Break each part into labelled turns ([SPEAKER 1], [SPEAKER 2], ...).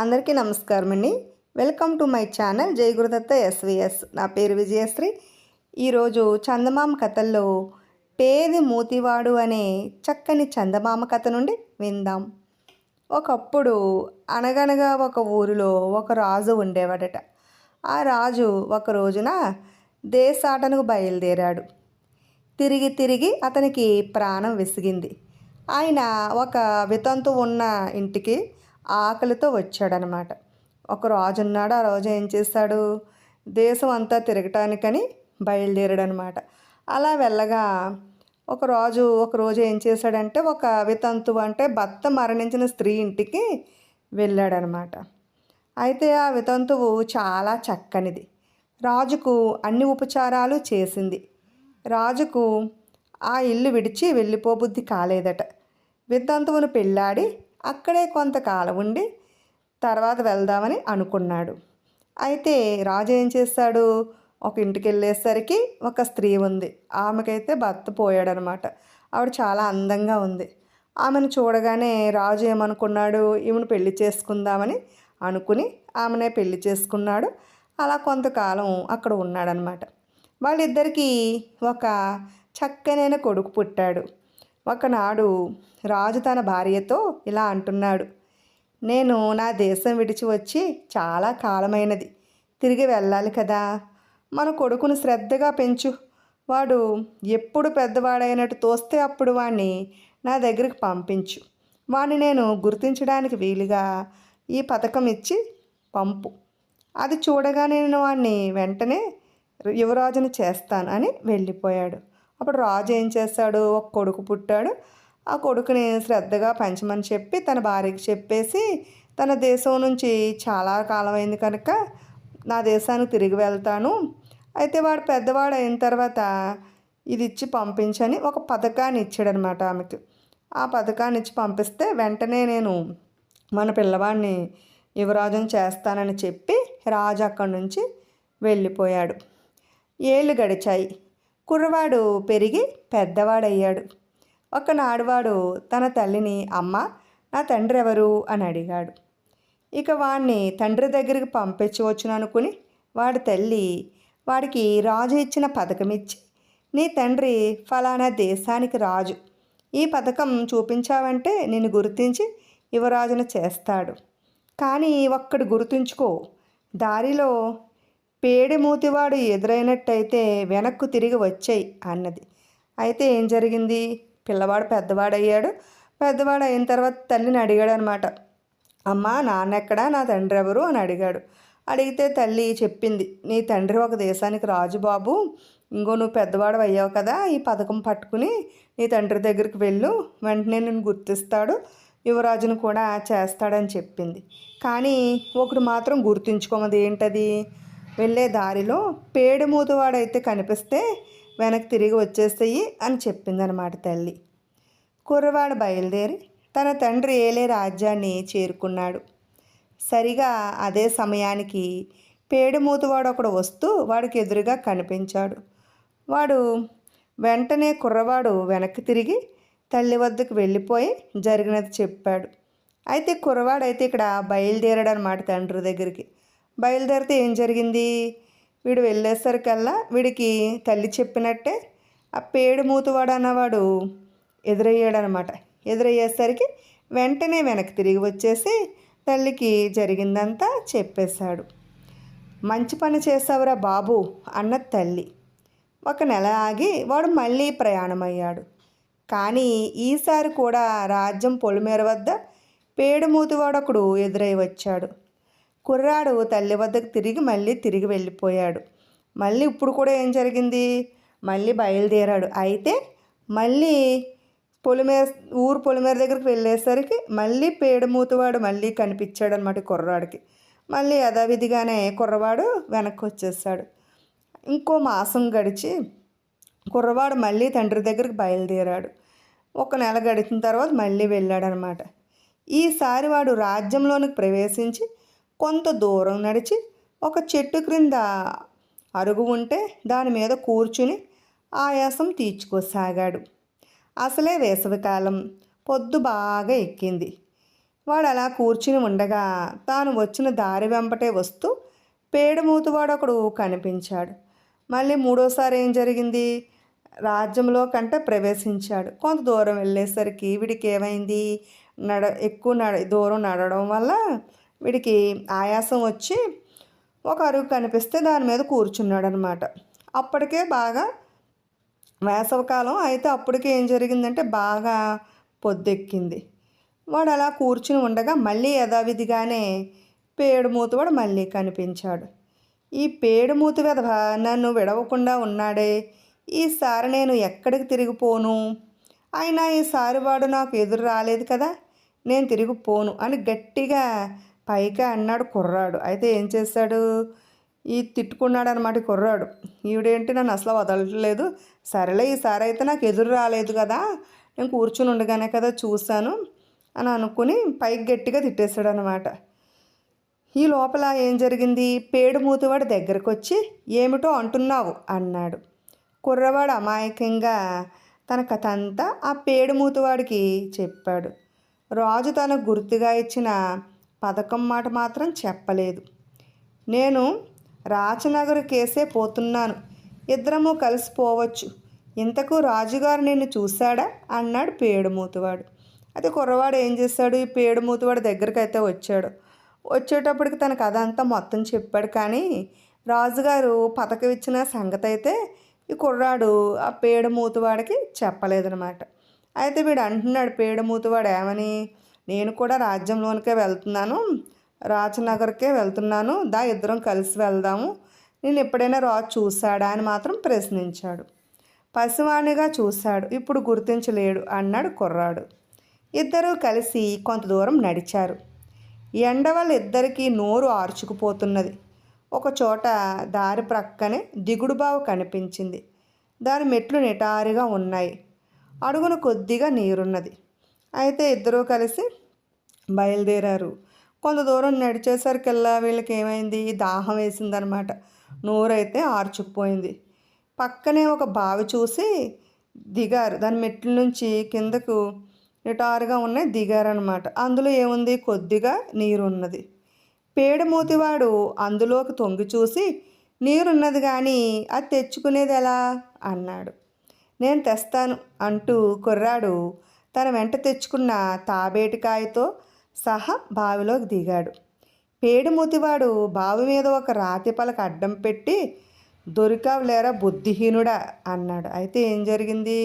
[SPEAKER 1] అందరికీ నమస్కారం అండి వెల్కమ్ టు మై ఛానల్ జై గురుదత్త ఎస్విఎస్. నా పేరు విజయశ్రీ. ఈరోజు చందమామ కథల్లో పేది మూతివాడు అనే చక్కని చందమామ కథ నుండి విందాం. ఒకప్పుడు అనగనగా ఒక ఊరిలో ఒక రాజు ఉండేవాడట. ఆ రాజు ఒక రోజున దేశాటనకు బయలుదేరాడు. తిరిగి తిరిగి అతనికి ప్రాణం విసిగింది. ఆయన ఒక వితంతు ఉన్న ఇంటికి ఆకలితో వచ్చాడనమాట. ఒక రాజున్నాడు. ఆ రోజు ఏం చేశాడు? దేశం అంతా తిరగటానికని బయలుదేరాడనమాట. అలా వెళ్ళగా ఒక రాజు ఒక రోజు ఏం చేశాడంటే ఒక వితంతు అంటే భర్త మరణించిన స్త్రీ ఇంటికి వెళ్ళాడనమాట. అయితే ఆ వితంతువు చాలా చక్కనిది. రాజుకు అన్ని ఉపచారాలు చేసింది. రాజుకు ఆ ఇల్లు విడిచి వెళ్ళిపోబుద్ధి కాలేదట. వితంతువును పెళ్ళాడి అక్కడే కొంతకాలం ఉండి తర్వాత వెళ్దామని అనుకున్నాడు. అయితే రాజు ఏం చేస్తాడు? ఒక ఇంటికి వెళ్ళేసరికి ఒక స్త్రీ ఉంది. ఆమెకైతే భర్త పోయాడనమాట. ఆవిడ చాలా అందంగా ఉంది. ఆమెను చూడగానే రాజు ఏమనుకున్నాడు? ఈమెను పెళ్ళి చేసుకుందామని అనుకుని ఆమెనే పెళ్ళి చేసుకున్నాడు. అలా కొంతకాలం అక్కడ ఉన్నాడనమాట. వాళ్ళిద్దరికీ ఒక చక్కనైన కొడుకు పుట్టాడు. ఒకనాడు రాజు తన భార్యతో ఇలా అంటున్నాడు నేను నా దేశం విడిచి వచ్చి చాలా కాలమైనది తిరిగి వెళ్ళాలి కదా. మన కొడుకును శ్రద్ధగా పెంచు. వాడు ఎప్పుడు పెద్దవాడైనట్టు తోస్తే అప్పుడు వాణ్ణి నా దగ్గరికి పంపించు. వాడిని నేను గుర్తించడానికి వీలుగా ఈ పథకం ఇచ్చి పంపు. అది చూడగా నేను వాణ్ణి వెంటనే యువరాజుని చేస్తాను అని వెళ్ళిపోయాడు. అప్పుడు రాజు ఏం చేస్తాడు? ఒక కొడుకు పుట్టాడు. ఆ కొడుకుని శ్రద్ధగా పెంచమని చెప్పి తన భార్యకి చెప్పేసి తన దేశం నుంచి చాలా కాలం అయింది కనుక నా దేశానికి తిరిగి వెళ్తాను. అయితే వాడు పెద్దవాడు అయిన తర్వాత ఇది ఇచ్చి పంపించని ఒక పథకాన్ని ఇచ్చాడనమాట ఆమెకి. ఆ పథకాన్ని ఇచ్చి పంపిస్తే వెంటనే నేను మన పిల్లవాడిని యువరాజుని చేస్తానని చెప్పి రాజు అక్కడి నుంచి వెళ్ళిపోయాడు. ఏళ్ళు గడిచాయి. కుర్రవాడు పెరిగి పెద్దవాడయ్యాడు. ఒకనాడువాడు తన తల్లిని అమ్మ నా తండ్రి ఎవరు? అని అడిగాడు. ఇక వాడిని తండ్రి దగ్గరికి పంపించవచ్చును అనుకుని వాడి తల్లి వాడికి రాజు ఇచ్చిన పథకం ఇచ్చి నీ తండ్రి ఫలానా దేశానికి రాజు. ఈ పథకం చూపించావంటే నేను గుర్తించి యువరాజును చేస్తాడు. కానీ ఒక్కడు గుర్తుంచుకో దారిలో పేడిమూతివాడు ఎదురైనట్టయితే వెనక్కు తిరిగి వచ్చాయి అన్నది. అయితే ఏం జరిగింది? పిల్లవాడు పెద్దవాడయ్యాడు. పెద్దవాడు అయిన తర్వాత తల్లిని అడిగాడు అనమాట అమ్మ నాన్నెక్కడా? నా తండ్రి ఎవరు? అని అడిగాడు. అడిగితే తల్లి చెప్పింది. నీ తండ్రి ఒక దేశానికి రాజు బాబు. ఇంకో నువ్వు పెద్దవాడు అయ్యావు కదా ఈ పథకం పట్టుకుని నీ తండ్రి దగ్గరికి వెళ్ళు. వెంటనే నేను గుర్తిస్తాడు. యువరాజును కూడా చేస్తాడని చెప్పింది. కానీ ఒకడు మాత్రం గుర్తుంచుకోమది ఏంటది? వెళ్ళే దారిలో పేడమూతవాడైతే కనిపిస్తే వెనక్కి తిరిగి వచ్చేస్తాయి అని చెప్పిందనమాట తల్లి. కుర్రవాడు బయలుదేరి తన తండ్రి ఏలే రాజ్యాన్ని చేరుకున్నాడు. సరిగా అదే సమయానికి పేడుమూతవాడు ఒకడు వస్తూ వాడికి ఎదురుగా కనిపించాడు. వాడు వెంటనే కుర్రవాడు వెనక్కి తిరిగి తల్లి వద్దకు వెళ్ళిపోయి జరిగినది చెప్పాడు. అయితే కుర్రవాడైతే ఇక్కడ బయలుదేరాడు అనమాట తండ్రి దగ్గరికి. బయలుదేరితే ఏం జరిగింది? వీడు వెళ్ళేసరికల్లా వీడికి తల్లి చెప్పినట్టే ఆ పేడు మూతువాడు అన్నవాడు ఎదురయ్యాడనమాట ఎదురయ్యేసరికి వెంటనే వెనక్కి తిరిగి వచ్చేసి తల్లికి జరిగిందంతా చెప్పేశాడు. మంచి పని చేసావురా బాబు అన్న తల్లి. ఒక నెల ఆగి వాడు మళ్ళీ ప్రయాణమయ్యాడు. కానీ ఈసారి కూడా రాజ్యం పొలిమేర వద్ద పేడుమూతివాడొకడు ఎదురై వచ్చాడు. కుర్రాడు తల్లి వద్దకు తిరిగి మళ్ళీ తిరిగి వెళ్ళిపోయాడు. మళ్ళీ ఇప్పుడు కూడా ఏం జరిగింది? మళ్ళీ బయలుదేరాడు. అయితే మళ్ళీ పొలిమేర ఊరు పొలిమేర దగ్గరికి వెళ్ళేసరికి మళ్ళీ పేడమూతువాడు మళ్ళీ కనిపించాడు అనమాట కుర్రాడికి. మళ్ళీ యథావిధిగానే కుర్రవాడు వెనక్కి వచ్చేసాడు. ఇంకో మాసం గడిచి కుర్రవాడు మళ్ళీ తండ్రి దగ్గరికి బయలుదేరాడు. ఒక నెల గడిచిన తర్వాత మళ్ళీ వెళ్ళాడనమాట ఈసారి వాడు రాజ్యంలోనికి ప్రవేశించి కొంత దూరం నడిచి ఒక చెట్టు క్రింద అరుగు ఉంటే దాని మీద కూర్చుని ఆయాసం తీర్చుకోసాగాడు. అసలే వేసవికాలం పొద్దు బాగా ఎక్కింది. వాడు అలా కూర్చుని ఉండగా తాను వచ్చిన దారి వెంబటే వస్తూ పేడమూతువాడు ఒకడు కనిపించాడు. మళ్ళీ మూడోసారి ఏం జరిగింది? రాజ్యంలో కంటే ప్రవేశించాడు. కొంత దూరం వెళ్ళేసరికి వీడికి ఏమైంది? నడ ఎక్కువ నడ దూరం నడవడం వల్ల వీడికి ఆయాసం వచ్చి ఒక అరుగు కనిపిస్తే దాని మీద కూర్చున్నాడు అనమాట అప్పటికే బాగా వేసవకాలం అయితే అప్పటికే ఏం జరిగిందంటే బాగా పొద్దెక్కింది. వాడు అలా కూర్చుని ఉండగా మళ్ళీ యథావిధిగానే పేడుమూతవాడు మళ్ళీ కనిపించాడు. ఈ పేడుమూత విధవ నన్ను విడవకుండా ఉన్నాడే. ఈసారి నేను ఎక్కడికి తిరిగిపోను అయినా ఈసారి వాడు నాకు ఎదురు రాలేదు కదా. నేను తిరిగిపోను అని గట్టిగా పైకి అన్నాడు కుర్రాడు. అయితే ఏం చేశాడు? ఈ తిట్టుకున్నాడు అనమాట కుర్రాడు. ఈవిడేంటి నన్ను అసలు వదలట్లేదు. సరేలే ఈసారి అయితే నాకు ఎదురు రాలేదు కదా. నేను కూర్చుని ఉండగానే కదా చూశాను అని అనుకుని పైకి గట్టిగా తిట్టేశాడు అనమాట ఈ లోపల ఏం జరిగింది? పేడు మూతివాడు దగ్గరకు వచ్చి ఏమిటో అంటున్నావు? అన్నాడు. కుర్రవాడు అమాయకంగా తన కథ అంతా ఆ పేడు మూతివాడికి చెప్పాడు. రాజు తనకు గుర్తుగా ఇచ్చిన పథకం మాట మాత్రం చెప్పలేదు. నేను రాచనగర్ కేసే పోతున్నాను. ఇద్దరము కలిసిపోవచ్చు ఇంతకు రాజుగారు నిన్ను చూశాడా? అన్నాడు పేడుమూతువాడు. అయితే కుర్రవాడు ఏం చేశాడు? ఈ పేడుమూతివాడు దగ్గరికి అయితే వచ్చాడు. వచ్చేటప్పటికి తన కథ అంతా మొత్తం చెప్పాడు. కానీ రాజుగారు పథకం ఇచ్చిన సంగతి అయితే ఈ కుర్రాడు ఆ పేడుమూతువాడికి చెప్పలేదనమాట అయితే వీడు అంటున్నాడు పేడుమూతివాడు ఏమని? నేను కూడా రాజ్యంలోనికే వెళ్తున్నాను. రాజనగర్కే వెళ్తున్నాను. దా ఇద్దరం కలిసి వెళ్దాము. నేను ఎప్పుడైనా రాజు చూశాడా అని మాత్రం ప్రశ్నించాడు. పసివాణిగా చూశాడు. ఇప్పుడు గుర్తించలేడు అన్నాడు కుర్రాడు. ఇద్దరూ కలిసి కొంత దూరం నడిచారు. ఎండ వల్ల ఇద్దరికీ నోరు ఆర్చుకుపోతున్నది. ఒక చోట దారి ప్రక్కనే దిగుడు బావు కనిపించింది. దాని మెట్లు నిటారుగా ఉన్నాయి. అడుగున కొద్దిగా నీరున్నది. అయితే ఇద్దరూ కలిసి బయలుదేరారు. కొంత దూరం నడిచేసరికల్లా వీళ్ళకి ఏమైంది దాహం వేసిందనమాట. నోరైతే ఆర్చుకుపోయింది. పక్కనే ఒక బావి చూసి దిగారు. దాని మెట్ల నుంచి కిందకు నిటారుగా ఉన్నాయి దిగారనమాట. అందులో ఏముంది? కొద్దిగా నీరు ఉన్నది పేడమూతివాడు అందులోకి తొంగి చూసి నీరున్నది కానీ అది తెచ్చుకునేది ఎలా అన్నాడు. నేను తెస్తాను అంటూ కుర్రాడు తన వెంట తెచ్చుకున్న తాబేటికాయతో సహా బావిలోకి దిగాడు. పేడిమూతివాడు బావి మీద ఒక రాతి పలక అడ్డం పెట్టి దొరికావులేరా బుద్ధిహీనుడా అన్నాడు. అయితే ఏం జరిగింది?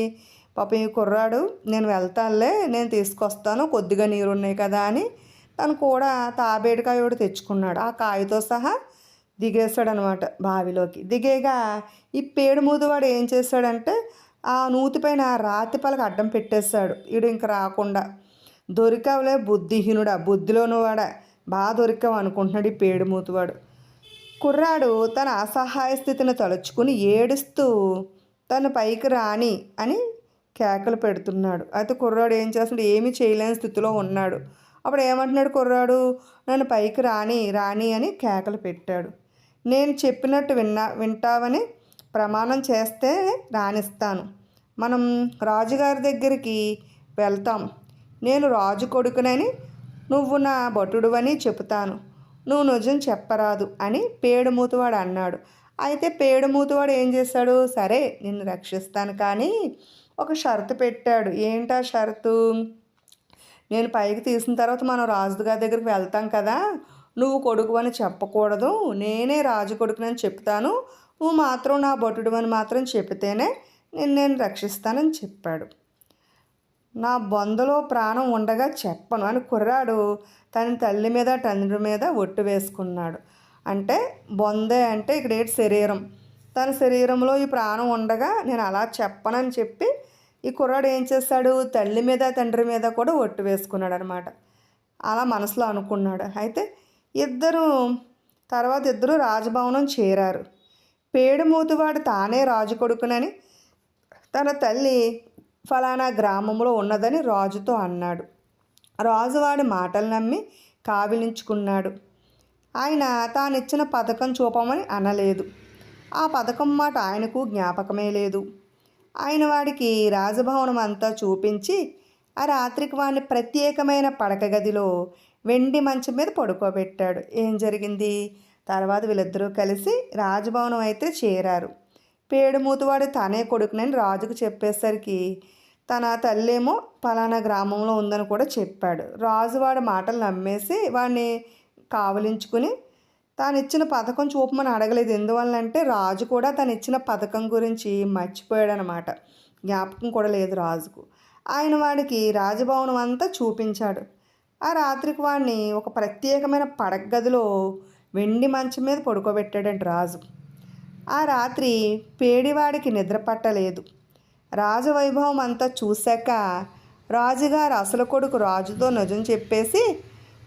[SPEAKER 1] పాపం ఈ కుర్రాడు నేను వెళ్తానులే నేను తీసుకొస్తాను కొద్దిగా నీరు ఉన్నాయి కదా అని తను కూడా తాబేటికాయ ఒకటి తెచ్చుకున్నాడు. ఆ కాయతో సహా దిగేశాడనమాట బావిలోకి. దిగేగా ఈ పేడుమూతివాడు ఏం చేశాడంటే ఆ నూతిపైన రాతి పలక అడ్డం పెట్టేశాడు. ఈడు ఇంక రాకుండా దొరికావులే బుద్ధిహీనుడా బుద్ధిలోను వాడా బాగా దొరికావు అనుకుంటున్నాడు ఈ పేడుమూతువాడు కుర్రాడు తన అసహాయ స్థితిని తలుచుకుని ఏడుస్తూ తను పైకి రాని అని కేకలు పెడుతున్నాడు. అయితే కుర్రాడు ఏం చేస్తున్నాడు? ఏమీ చేయలేని స్థితిలో ఉన్నాడు. అప్పుడు ఏమంటున్నాడు కుర్రాడు? నన్ను పైకి రాని రాని అని కేకలు పెట్టాడు. నేను చెప్పినట్టు విన్నా వింటావని ప్రమాణం చేస్తే రాణిస్తాను మనం రాజుగారి దగ్గరికి వెళ్తాం. నేను రాజు కొడుకునని నువ్వు నా భటుడువని చెబుతాను. నువ్వు నిజం చెప్పరాదు అని పేడుమూతువాడు అన్నాడు. అయితే పేడుమూతువాడు ఏం చేశాడు సరే నిన్ను రక్షిస్తాను కానీ ఒక షరతు పెట్టాడు. ఏంటా షరతు? నేను పైకి తీసిన తర్వాత మనం రాజుగారి దగ్గరికి వెళ్తాం కదా నువ్వు కొడుకు అని చెప్పకూడదు. నేనే రాజు కొడుకునని చెప్తాను. నువ్వు మాత్రం నా భటుడు అని మాత్రం చెప్తేనే నేను నేను రక్షిస్తానని చెప్పాడు. నా బొందలో ప్రాణం ఉండగా చెప్పను అని కుర్రాడు. తన తల్లి మీద తండ్రి మీద ఒట్టు వేసుకున్నాడు. అంటే బొందే అంటే ఇక్కడ ఏంటి శరీరం? తన శరీరంలో ఈ ప్రాణం ఉండగా నేను అలా చెప్పనని చెప్పి ఈ కుర్రాడు ఏం చేస్తాడు? తల్లి మీద తండ్రి మీద కూడా ఒట్టు వేసుకున్నాడు అనమాట అలా మనసులో అనుకున్నాడు. అయితే ఇద్దరు తర్వాత ఇద్దరు రాజభవనం చేరారు. పేడుమూతివాడు తానే రాజు కొడుకునని తన తల్లి ఫలానా గ్రామంలో ఉన్నదని రాజుతో అన్నాడు. రాజువాడి మాటలు నమ్మి కావిలించుకున్నాడు. ఆయన తానిచ్చిన పథకం చూపమని అనలేదు. ఆ పథకం మాట ఆయనకు జ్ఞాపకమే లేదు. ఆయన వాడికి రాజభవనం అంతా చూపించి ఆ రాత్రికి వాడిని ప్రత్యేకమైన పడక గదిలో వెండి మంచం మీద పడుకోబెట్టాడు. ఏం జరిగింది? తర్వాత వీళ్ళిద్దరూ కలిసి రాజభవనం అయితే చేరారు. పేడుమూతువాడు తనే కొడుకునని రాజుకు చెప్పేసరికి తన తల్లేమో పలానా గ్రామంలో ఉందని కూడా చెప్పాడు. రాజు వాడి మాటలు నమ్మేసి వాడిని కావలించుకుని తాను ఇచ్చిన పథకం చూపమని అడగలేదు. ఎందువల్లంటే రాజు కూడా తను ఇచ్చిన పథకం గురించి మర్చిపోయాడు అనమాట జ్ఞాపకం కూడా లేదు రాజుకు. ఆయన వాడికి రాజభవనం అంతా చూపించాడు. ఆ రాత్రికి వాడిని ఒక ప్రత్యేకమైన పడగదిలో వెండి మంచం మీద పడుకోబెట్టాడంట రాజు. ఆ రాత్రి పేడివాడికి నిద్ర పట్టలేదు. రాజవైభవం అంతా చూశాక రాజుగారు అసలు కొడుకు రాజుతో నిజం చెప్పేసి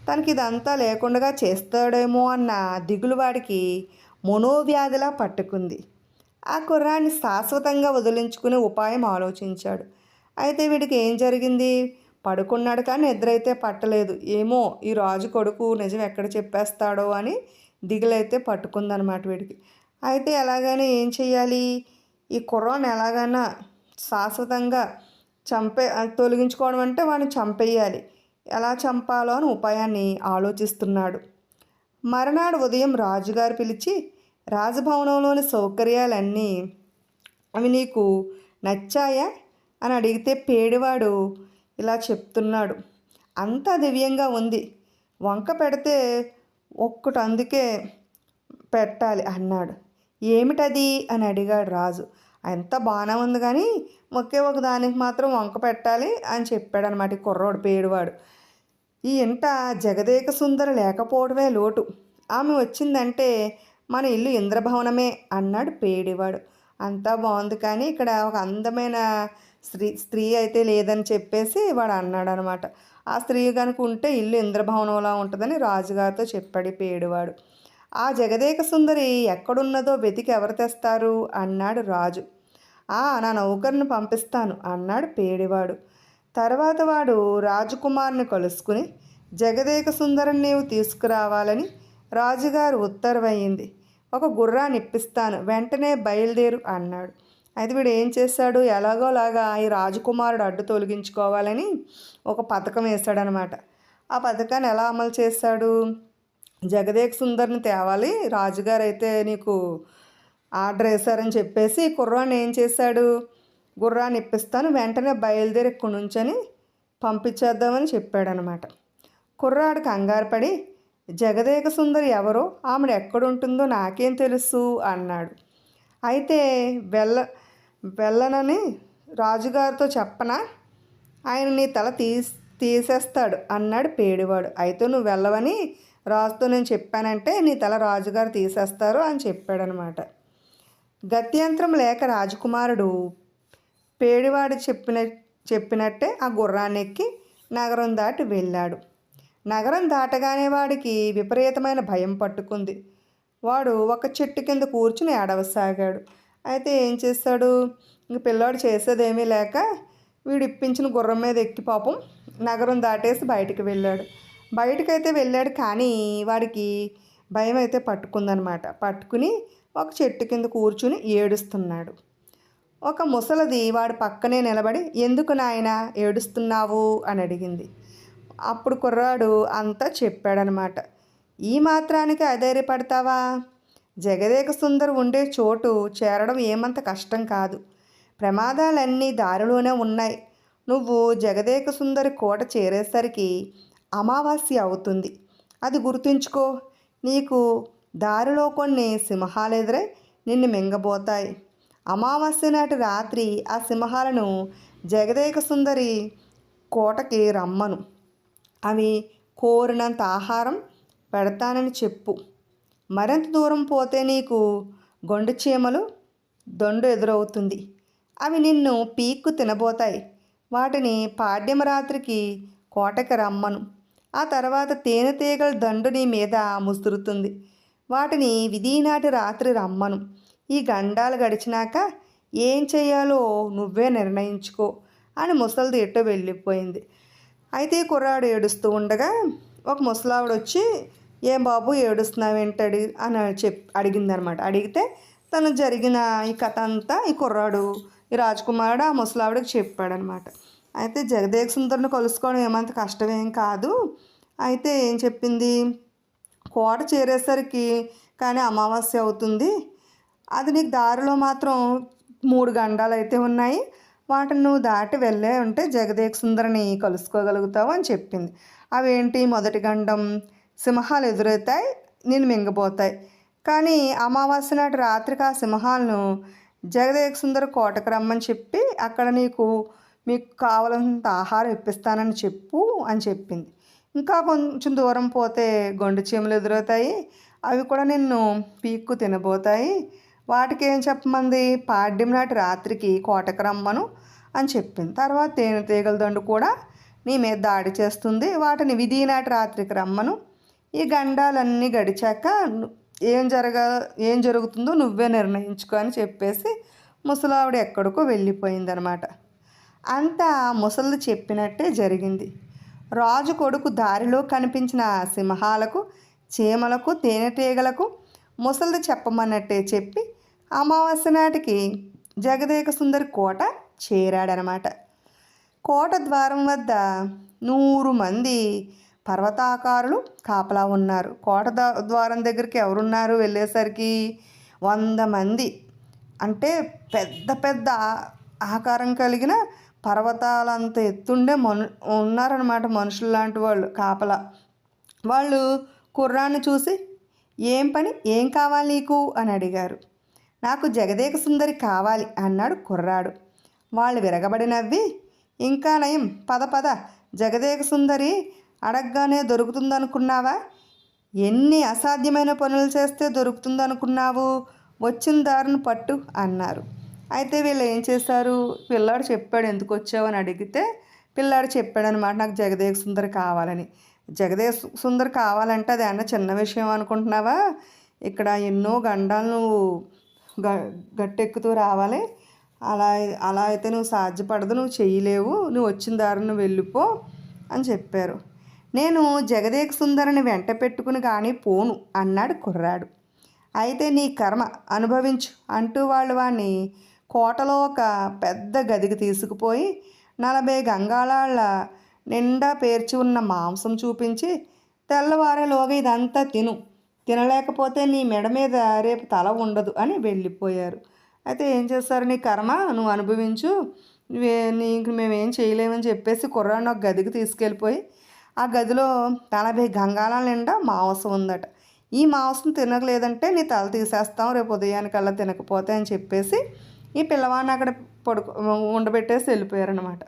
[SPEAKER 1] తనకి ఇదంతా లేకుండా చేస్తాడేమో అన్న దిగులు వాడికి మనోవ్యాధిలా పట్టుకుంది. ఆ కుర్రాన్ని శాశ్వతంగా వదిలించుకునే ఉపాయం ఆలోచించాడు. అయితే వీడికి ఏం జరిగింది? పడుకున్నాడు కానీ నిద్ర అయితే పట్టలేదు. ఏమో ఈ రాజు కొడుకు నిజం ఎక్కడ చెప్పేస్తాడో అని దిగులైతే పట్టుకుందనమాట వీడికి. అయితే ఎలాగైనా ఏం చేయాలి ఈ కుర్రాన్ని ఎలాగైనా శాశ్వతంగా చంపే తొలగించుకోవడం అంటే వాడిని చంపేయాలి. ఎలా చంపాలో అని ఉపాయాన్ని ఆలోచిస్తున్నాడు. మరునాడు ఉదయం రాజుగారు పిలిచి రాజభవనంలోని సౌకర్యాలన్నీ అవి నీకు నచ్చాయా? అని అడిగితే పేడివాడు ఇలా చెప్తున్నాడు. అంతా దివ్యంగా ఉంది. వంక పెడితే ఒక్కటి అందుకే పెట్టాలి అన్నాడు. ఏమిటది? అని అడిగాడు రాజు. ఎంత బాగానే ఉంది కానీ ఒకే ఒక దానికి మాత్రం వంక పెట్టాలి అని చెప్పాడు అనమాట ఈ కుర్రోడు పేడివాడు ఈ ఇంట జగదేక సుందర లేకపోవడమే లోటు. ఆమె వచ్చిందంటే మన ఇల్లు ఇంద్రభవనమే అన్నాడు పేడివాడు. అంతా బాగుంది కానీ ఇక్కడ ఒక అందమైన స్త్రీ స్త్రీ అయితే లేదని చెప్పేసి వాడు అన్నాడు అనమాట ఆ స్త్రీ కనుక ఉంటే ఇల్లు ఇంద్రభవనంలా ఉంటుందని రాజుగారితో చెప్పాడు పేడివాడు. ఆ జగదేక సుందరి ఎక్కడున్నదో వెతికి ఎవరు తెస్తారు? అన్నాడు రాజు. ఆ నా నౌకర్ని పంపిస్తాను అన్నాడు పేడివాడు. తర్వాత వాడు రాజకుమార్ని కలుసుకుని జగదేక సుందరం నీవు తీసుకురావాలని రాజుగారు ఉత్తర్వయింది ఒక గుర్రాన్ని ఇప్పిస్తాను వెంటనే బయలుదేరు అన్నాడు. అయితే వీడు ఏం చేశాడు ఎలాగోలాగా ఈ రాజకుమారుడు అడ్డు తొలగించుకోవాలని ఒక పథకం వేశాడనమాట. ఆ పథకాన్ని ఎలా అమలు చేశాడు జగదేక్ సుందర్ని తేవాలి. రాజుగారు అయితే నీకు ఆర్డర్ వేశారని చెప్పేసి కుర్రాన్ని ఏం చేశాడు? గుర్రాన్ని ఇప్పిస్తాను వెంటనే బయలుదేరి ఇక్కడి నుంచని పంపించేద్దామని చెప్పాడనమాట. కుర్రాడు కంగారు పడి జగదేక సుందరి ఎవరో ఆమెడు ఎక్కడుంటుందో నాకేం తెలుసు అన్నాడు. అయితే వెళ్ళ వెళ్ళనని రాజుగారితో చెప్పనా? ఆయన నీ తల తీసి తీసేస్తాడు అన్నాడు పేడివాడు. అయితే నువ్వు వెళ్ళవని రాజుతో నేను చెప్పానంటే నీ తల రాజుగారు తీసేస్తారు అని చెప్పాడనమాట. గత్యంతరం లేక రాజకుమారుడు పేడివాడు చెప్పిన చెప్పినట్టే ఆ గుర్రాన్ని ఎక్కి నగరం దాటి వెళ్ళాడు. నగరం దాటగానే వాడికి విపరీతమైన భయం పట్టుకుంది. వాడు ఒక చెట్టు కింద కూర్చుని ఏడవసాగాడు. అయితే ఏం చేస్తాడు? ఇంక పిల్లాడు చేసేదేమీ లేక వీడు ఇప్పించిన గుర్రం మీద ఎక్కి పాపం నగరం దాటేసి బయటికి వెళ్ళాడు. బయటకైతే వెళ్ళాడు కానీ వాడికి భయం అయితే పట్టుకుందనమాట. పట్టుకుని ఒక చెట్టు కింద కూర్చుని ఏడుస్తున్నాడు. ఒక ముసలది వాడు పక్కనే నిలబడి ఎందుకు నాయన ఏడుస్తున్నావు? అని అడిగింది. అప్పుడు కుర్రాడు అంతా చెప్పాడనమాట. ఈ మాత్రానికి అధైర్యపడతావా? జగదేక సుందర్ ఉండే చోటు చేరడం ఏమంత కష్టం కాదు. ప్రమాదాలన్నీ దారిలోనే ఉన్నాయి. నువ్వు జగదేక సుందరి కోట చేరేసరికి అమావాస్య అవుతుంది. అది గుర్తుంచుకో నీకు దారిలో కొన్ని సింహాలు ఎదురై నిన్ను మింగబోతాయి. అమావాస్య నాటి రాత్రి ఆ సింహాలను జగదేక సుందరి కోటకి రమ్మను. అవి కోరినంత ఆహారం పెడతానని చెప్పు. మరింత దూరం పోతే నీకు గొండు చీమలు దొండు ఎదురవుతుంది. అవి నిన్ను పీక్కు తినబోతాయి. వాటిని పాడ్యమ రాత్రికి కోటకి రమ్మను. ఆ తర్వాత తేనెతీగల దండు నీ మీద ముసురుతుంది వాటిని విధినాటి రాత్రి రమ్మను. ఈ గండాలు గడిచినాక ఏం చేయాలో నువ్వే నిర్ణయించుకో అని ముసలిది ఎట్టో వెళ్ళిపోయింది. అయితే కుర్రాడు ఏడుస్తూ ఉండగా ఒక ముసలావిడ వచ్చి ఏం బాబు ఏడుస్తున్నావేంటడి? అని చెప్ అడిగిందనమాట. అడిగితే తను జరిగిన ఈ కథ అంతా ఈ కుర్రాడు ఈ రాజకుమారుడు ఆ ముసలావిడకి చెప్పాడనమాట. అయితే జగదేక్ సుందర్ని కలుసుకోవడం ఏమంత కష్టమేం కాదు. అయితే ఏం చెప్పింది? కోట చేరేసరికి కానీ అమావాస్య అవుతుంది. అది నీకు దారిలో మాత్రం మూడు గండాలు అయితే ఉన్నాయి. వాటిని నువ్వు దాటి వెళ్ళే ఉంటే జగదేక్ సుందరిని కలుసుకోగలుగుతావు అని చెప్పింది. అవేంటి? మొదటి గండం సింహాలు ఎదురవుతాయి నేను మింగబోతాయి కానీ అమావాస్య నాటి రాత్రికి ఆ సింహాలను జగదేక్ సుందర కోటకు రమ్మని చెప్పి అక్కడ నీకు మీకు కావాలంత ఆహారం ఇప్పిస్తానని చెప్పు అని చెప్పింది. ఇంకా కొంచెం దూరం పోతే గొండు చీమలు ఎదురవుతాయి. అవి కూడా నిన్ను పీక్కు తినబోతాయి. వాటికి ఏం చెప్పమంది? పాడ్యం నాటి రాత్రికి కోటకు రమ్మను అని చెప్పింది. తర్వాత తేనెటీగల దండు కూడా నీ మీద దాడి చేస్తుంది. వాటిని విధి నాటి రాత్రికి రమ్మను. ఈ గండాలన్నీ గడిచాక ఏం జరగ ఏం జరుగుతుందో నువ్వే నిర్ణయించుకో అని చెప్పేసి ముసలావిడ ఎక్కడికో వెళ్ళిపోయిందనమాట. అంతా ముసలిది చెప్పినట్టే జరిగింది. రాజు కొడుకు దారిలో కనిపించిన సింహాలకు చీమలకు తేనెటీగలకు ముసలిది చెప్పమన్నట్టే చెప్పి అమావాస్య నాటికి జగదేక సుందరి కోట చేరాడనమాట. కోట ద్వారం వద్ద నూరు మంది పర్వతాకారులు కాపలా ఉన్నారు. కోట ద్వారం దగ్గరికి ఎవరున్నారు? వెళ్ళేసరికి వంద మంది. అంటే పెద్ద పెద్ద ఆకారం కలిగిన పర్వతాలంత ఎత్తుండే మను ఉన్నారనమాట మనుషులు లాంటి వాళ్ళు కాపలా. వాళ్ళు కుర్రాన్ని చూసి ఏం పని? ఏం కావాలి నీకు? అని అడిగారు. నాకు జగదేక సుందరి కావాలి అన్నాడు కుర్రాడు. వాళ్ళు విరగబడి నవ్వి ఇంకా నయం పద పద. జగదేక సుందరి అడగగానే దొరుకుతుందనుకున్నావా? ఎన్ని అసాధ్యమైన పనులు చేస్తే దొరుకుతుందనుకున్నావు? వచ్చిన దారిని పట్టు అన్నారు. అయితే వీళ్ళు ఏం చేశారు పిల్లాడు చెప్పాడు ఎందుకు వచ్చావు? అని అడిగితే పిల్లాడు చెప్పాడు అనమాట నాకు జగదేక సుందర్ కావాలని. జగదేక సుందర్ కావాలంటే అది అన్న చిన్న విషయం అనుకుంటున్నావా? ఇక్కడ ఎన్నో గండాలు నువ్వు గ గట్టెక్కుతూ రావాలి. అలా అలా అయితే నువ్వు సాధ్యపడదు నువ్వు చేయలేవు. నువ్వు వచ్చిన దారిని వెళ్ళిపో అని చెప్పారు. నేను జగదేక సుందరిని వెంట పెట్టుకుని కానీ పోను అన్నాడు కుర్రాడు. అయితే నీ కర్మ అనుభవించు అంటూ వాళ్ళు వాడిని కోటలో ఒక పెద్ద గదికి తీసుకుపోయి నలభై గంగాళాళ్ళ నిండా పేర్చి ఉన్న మాంసం చూపించి తెల్లవారేలోగా ఇదంతా తిను. తినలేకపోతే నీ మెడ మీద రేపు తల ఉండదు అని వెళ్ళిపోయారు. అయితే ఏం చేస్తారు? నీ కర్మ నువ్వు అనుభవించు. నీకు మేమేం చేయలేమని చెప్పేసి కుర్రాన్ని ఒక గదికి తీసుకెళ్ళిపోయి ఆ గదిలో నలభై గంగాల నిండా మాంసం ఉందట. ఈ మాంసం తినగలేదంటే నీ తల తీసేస్తాం రేపు ఉదయానికల్లా తినకపోతే అని చెప్పేసి ఈ పిల్లవాడిని అక్కడ పడుకో ఉండబెట్టేసి వెళ్ళిపోయారనమాట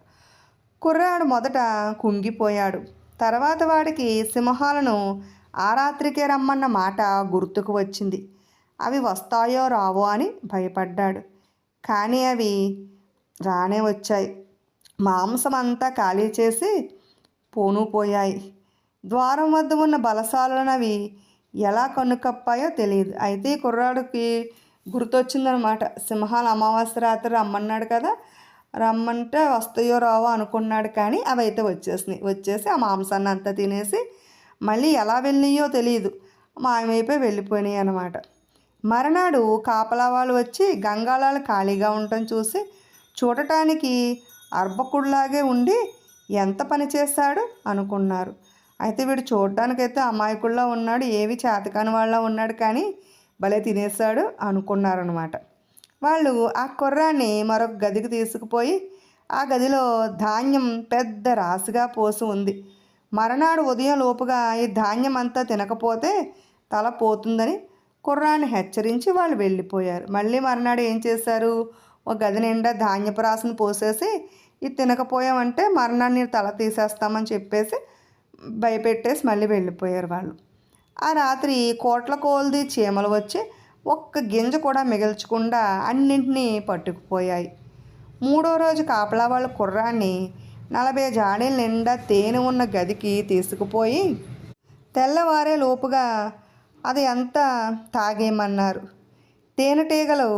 [SPEAKER 1] కుర్రాడు మొదట కుంగిపోయాడు. తర్వాత వాడికి సింహాలను ఆ రాత్రికే రమ్మన్న మాట గుర్తుకు వచ్చింది. అవి వస్తాయో రావో అని భయపడ్డాడు. కానీ అవి రానే వచ్చాయి. మాంసం అంతా ఖాళీ చేసి పోను పోయాయి ద్వారం వద్ద ఉన్న బలసాలను అవి ఎలా కన్నుకప్పాయో తెలియదు అయితే కుర్రాడికి గుర్తొచ్చిందనమాట. సింహాల అమావాస్య రాత్రి రమ్మన్నాడు కదా రమ్మంటే వస్తాయో రావో అనుకున్నాడు కానీ అవి అయితే వచ్చేసినాయి. వచ్చేసి ఆ మాంసాన్ని అంతా తినేసి మళ్ళీ ఎలా వెళ్ళినాయో తెలియదు మాయమైపోయి వెళ్ళిపోయినాయి అనమాట. మరునాడు కాపలా వాళ్ళు వచ్చి గంగాళాలు ఖాళీగా ఉండటం చూసి చూడటానికి అర్భకుడిలాగే ఉండి ఎంత పని చేశాడు అనుకున్నారు. అయితే వీడు చూడటానికైతే అమాయకుల్లో ఉన్నాడు ఏవి చేతకాని వాళ్ళ ఉన్నాడు కానీ భలే తినేశాడు అనుకున్నారనమాట వాళ్ళు ఆ కుర్రాన్ని మరొక గదికి తీసుకుపోయి ఆ గదిలో ధాన్యం పెద్ద రాశిగా పోసి ఉంది. మరనాడు ఉదయం లోపుగా ఈ ధాన్యం అంతా తినకపోతే తల పోతుందని కుర్రాన్ని హెచ్చరించి వాళ్ళు వెళ్ళిపోయారు. మళ్ళీ మర్నాడు ఏం చేశారు? ఒక గది నిండా ధాన్యపు రాసును పోసేసి ఇది తినకపోయామంటే మరణాన్ని నేను తల తీసేస్తామని చెప్పేసి భయపెట్టేసి మళ్ళీ వెళ్ళిపోయారు వాళ్ళు. ఆ రాత్రి కోట్ల కోల్ది చీమలు వచ్చి ఒక్క గింజ కూడా మిగల్చకుండా అన్నింటినీ పట్టుకుపోయాయి. మూడో రోజు కాపలా వాళ్ళ కుర్రాన్ని నలభై జాడీల నిండా తేనె ఉన్న గదికి తీసుకుపోయి తెల్లవారే లోపుగా అది అంతా తాగేయమన్నారు. తేనెటీగలు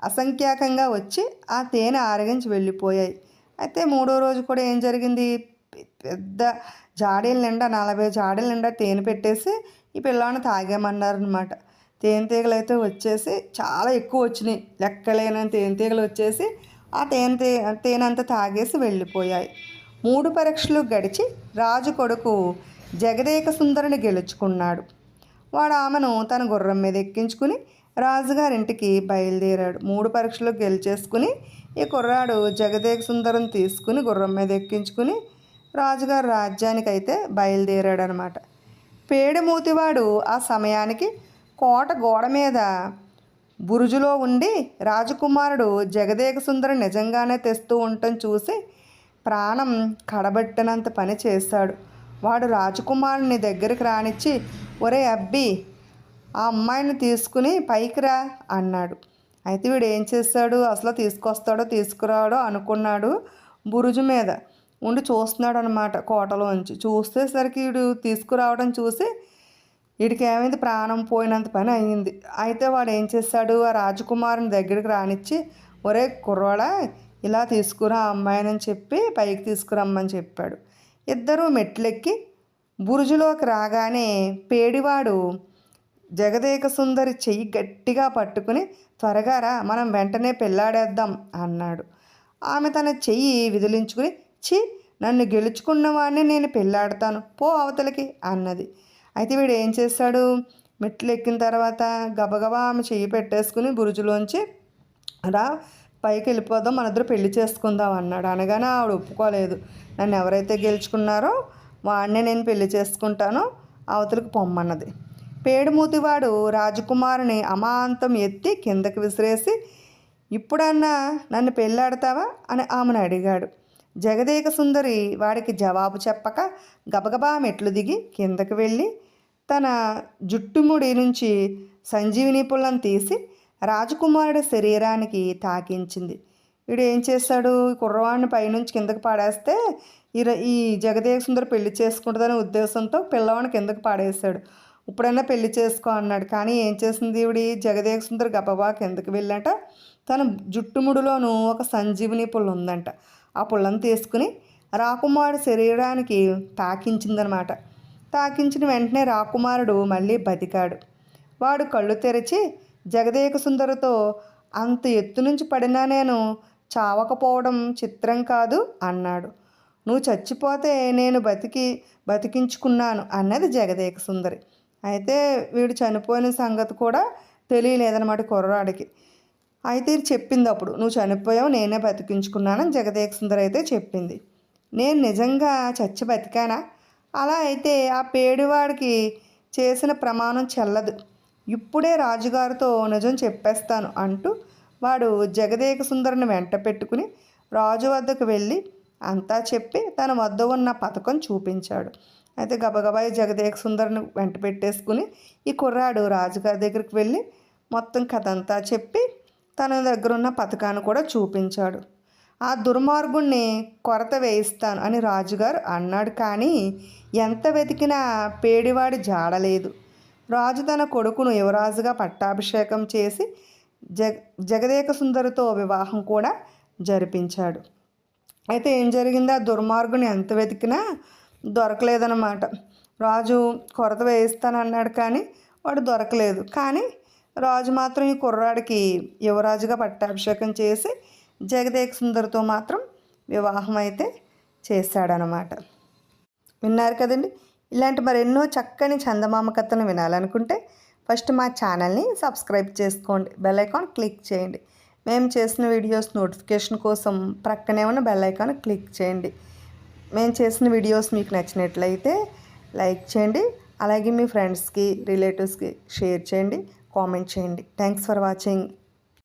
[SPEAKER 1] అసంఖ్యాకంగా వచ్చి ఆ తేనె ఆరగించి వెళ్ళిపోయాయి. అయితే మూడో రోజు కూడా ఏం జరిగింది? పెద్ద జాడీల నిండా నలభై జాడీల నిండా తేనె పెట్టేసి ఈ పిల్లాన్ని తాగేమన్నారు అనమాట తేనెటీగలు అయితే వచ్చేసి చాలా ఎక్కువ వచ్చినాయి. లెక్కలేని తేనెటీగలు వచ్చేసి ఆ తేనె తే- తేనంతా తాగేసి వెళ్ళిపోయాయి. మూడు పరీక్షలు గడిచి రాజు కొడుకు జగదేక సుందరిని గెలుచుకున్నాడు. వాడు ఆమెను తన గుర్రం మీద ఎక్కించుకుని రాజుగారింటికి బయలుదేరాడు. మూడు పరీక్షలు గెలిచేసుకుని ఈ కుర్రాడు జగదేక సుందరం తీసుకుని గుర్రం మీద ఎక్కించుకుని రాజుగారి రాజ్యానికి అయితే బయలుదేరాడనమాట పేడమూతివాడు ఆ సమయానికి కోట గోడ మీద బురుజులో ఉండి రాజకుమారుడు జగదేక సుందరం నిజంగానే తెస్తూ ఉండటం చూసి ప్రాణం కడబట్టినంత పని చేశాడు. వాడు రాజకుమారుని దగ్గరికి రానిచ్చి ఒరే అబ్బి ఆ అమ్మాయిని తీసుకుని పైకి రా అన్నాడు. అయితే వీడు ఏం చేస్తాడు అసలు తీసుకొస్తాడో తీసుకురాడో అనుకున్నాడు బురుజు మీద. ఉండి చూస్తున్నాడు అనమాట కోటలోంచి. చూసేసరికి వీడు తీసుకురావడం చూసి వీడికి ఏమైంది ప్రాణం పోయినంత పని అయింది అయితే వాడు ఏం చేశాడు? ఆ రాజకుమారుని దగ్గరికి రానిచ్చి ఒరే కుర్రాడా ఇలా తీసుకురా ఆ అమ్మాయినని చెప్పి పైకి తీసుకురమ్మని చెప్పాడు. ఇద్దరూ మెట్లెక్కి బురుజులోకి రాగానే పేడివాడు జగదేక సుందరి చెయ్యి గట్టిగా పట్టుకుని త్వరగా రా మనం వెంటనే పెళ్ళాడేద్దాం అన్నాడు. ఆమె తన చెయ్యి విదిలించుకుని ఛీ నన్ను గెలుచుకున్న వాడిని నేను పెళ్ళాడతాను పో అవతలకి అన్నది. అయితే వీడు ఏం చేశాడు మెట్లు ఎక్కిన తర్వాత గబగబా ఆమె చెయ్యి పెట్టేసుకుని బురుజులోంచి రా పైకి వెళ్ళిపోదాం మన ఇద్దరు పెళ్ళి చేసుకుందాం అన్నాడు. అనగానే ఆవిడ ఒప్పుకోలేదు. నన్ను ఎవరైతే గెలుచుకున్నారో వాడినే నేను పెళ్ళి చేసుకుంటానో అవతలకు పొమ్మన్నది. పేడుమూతివాడు రాజకుమారుని అమాంతం ఎత్తి కిందకి విసిరేసి ఇప్పుడన్నా నన్ను పెళ్ళాడతావా అని ఆమెను అడిగాడు. జగదేక సుందరి వాడికి జవాబు చెప్పక గబగబా మెట్లు దిగి కిందకి వెళ్ళి తన జుట్టుముడి నుంచి సంజీవిని పుల్లను తీసి రాజకుమారుడి శరీరానికి తాకించింది. వీడు ఏం చేశాడు కుర్రవాడిని పైనుంచి కిందకి పాడేస్తే ఈ ఈ జగదేక సుందరి పెళ్ళి చేసుకుంటుందనే ఉద్దేశంతో పిల్లవాడిని కిందకి పాడేశాడు. ఇప్పుడైనా పెళ్ళి చేసుకో అన్నాడు. కానీ ఏం చేసింది ఈవిడి? జగదేక సుందరి గబబా కిందకి వెళ్ళంట. తన జుట్టుముడిలోనూ ఒక సంజీవిని పుల్ల ఉందంట. ఆ పుల్లను తీసుకుని రాకుమారుడు శరీరానికి తాకించిందనమాట. తాకించిన వెంటనే రాకుమారుడు మళ్ళీ బతికాడు. వాడు కళ్ళు తెరిచి జగదేక సుందరితో అంత ఎత్తు నుంచి పడినా నేను చావకపోవడం చిత్రం కాదు అన్నాడు. నువ్వు చచ్చిపోతే నేను బతికి బతికించుకున్నాను అన్నది జగదేక సుందరి. అయితే వీడు చనిపోయిన సంగతి కూడా తెలియలేదన్నమాట కుర్రాడికి. అయితే ఇది చెప్పింది అప్పుడు. నువ్వు చనిపోయావు నేనే బతికించుకున్నానని జగదేక్ సుందర్ అయితే చెప్పింది. నేను నిజంగా చచ్చి బతికానా? అలా అయితే ఆ పేడివాడికి చేసిన ప్రమాణం చెల్లదు. ఇప్పుడే రాజుగారితో నిజం చెప్పేస్తాను అంటూ వాడు జగదేక సుందరుని వెంట పెట్టుకుని రాజు వద్దకు వెళ్ళి అంతా చెప్పి తన వద్ద ఉన్న పథకం చూపించాడు. అయితే గబగబా జగదేక సుందరుని వెంట పెట్టేసుకుని ఈ కుర్రాడు రాజుగారి దగ్గరికి వెళ్ళి మొత్తం కథ అంతా చెప్పి తన దగ్గర ఉన్న పథకాన్ని కూడా చూపించాడు. ఆ దుర్మార్గుణ్ణి కొరత వేయిస్తాను అని రాజుగారు అన్నాడు. కానీ ఎంత వెతికినా పేడివాడి జాడలేదు రాజు తన కొడుకును యువరాజుగా పట్టాభిషేకం చేసి జగ జగదేక సుందరితో వివాహం కూడా జరిపించాడు. అయితే ఏం జరిగింది? ఆ దుర్మార్గుని ఎంత వెతికినా దొరకలేదన్నమాట. రాజు కొరత వేయిస్తానన్నాడు కానీ వాడు దొరకలేదు. కానీ రాజు మాత్రం ఈ కుర్రాడికి యువరాజుగా పట్టాభిషేకం చేసి జగదేక్ సుందరితో మాత్రం వివాహం అయితే చేశాడనమాట విన్నారు కదండి? ఇలాంటి మరెన్నో చక్కని చందమామ కథలను వినాలనుకుంటే ఫస్ట్ మా ఛానల్ని సబ్స్క్రైబ్ చేసుకోండి. బెల్ ఐకాన్ క్లిక్ చేయండి. మేము చేసిన వీడియోస్ నోటిఫికేషన్ కోసం ప్రక్కనే ఉన్న బెల్ ఐకాన్ క్లిక్ చేయండి. మేము చేసిన వీడియోస్ మీకు నచ్చినట్లయితే లైక్ చేయండి. అలాగే మీ ఫ్రెండ్స్కి రిలేటివ్స్కి షేర్ చేయండి. కామెంట్ చేయండి. Thanks for watching.